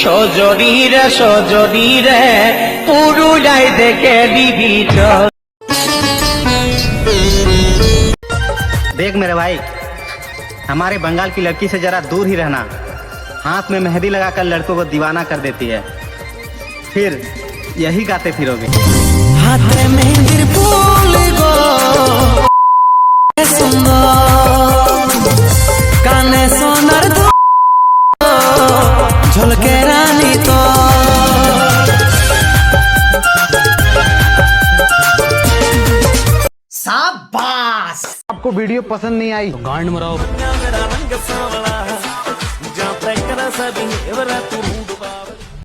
সজনীরে সজনীরে পুরুলিয়ায় দেখে দিবি চল देख मेरे भाई हमारे बंगाल की लड़की से जरा दूर ही रहना हाथ में मेहंदी लगाकर लड़कों को दीवाना कर देती है फिर यही गाते फिरोगे হাতে মেহেন্দির डाली तो। आपको वीडियो पसंद नहीं आई तो गांड मराओ।